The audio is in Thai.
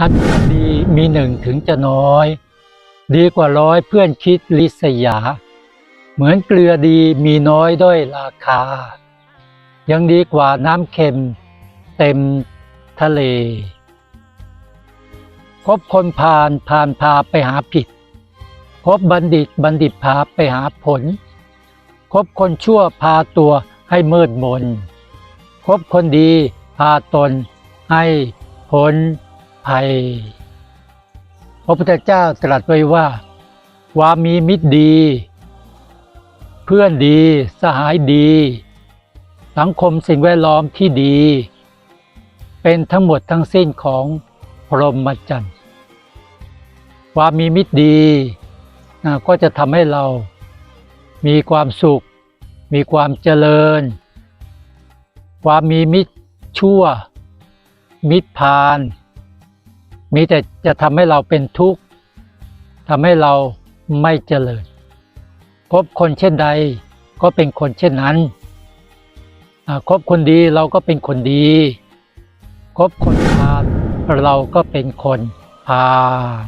อันควรดีมีหนึ่งถึงจะน้อย ดีกว่าร้อยเพื่อนคิดลิษยา เหมือนเกลือดีมีน้อยด้อยราคา ยังดีกว่าน้ำเค็ม เต็มทะเลคบคนพาลพาลพาไปหาผิดคบบัณฑิตบัณฑิตพาไปหาผลคบคนชั่วพาตัวให้มืดมนคบคนดีพาตนให้พ้น ภัย พระพุทธเจ้าตรัสไว้ว่า ความมีมิตรดี เพื่อนดี สหายดี สังคมสิ่งแวดล้อมที่ดี เป็นทั้งหมดทั้งสิ้นของพรหมจรรย์ ความมีมิตรดีก็จะทำให้เรามีความสุข มีความเจริญ ความมีมิตรชั่ว มิตรพาล มีแต่จะทำให้เราเป็นทุกข์ทำให้เราไม่เจริญ คบคนเช่นใดก็เป็นคนเช่นนั้นคบคนดีเราก็เป็นคนดี คบคนพาลเราก็เป็นคนพาล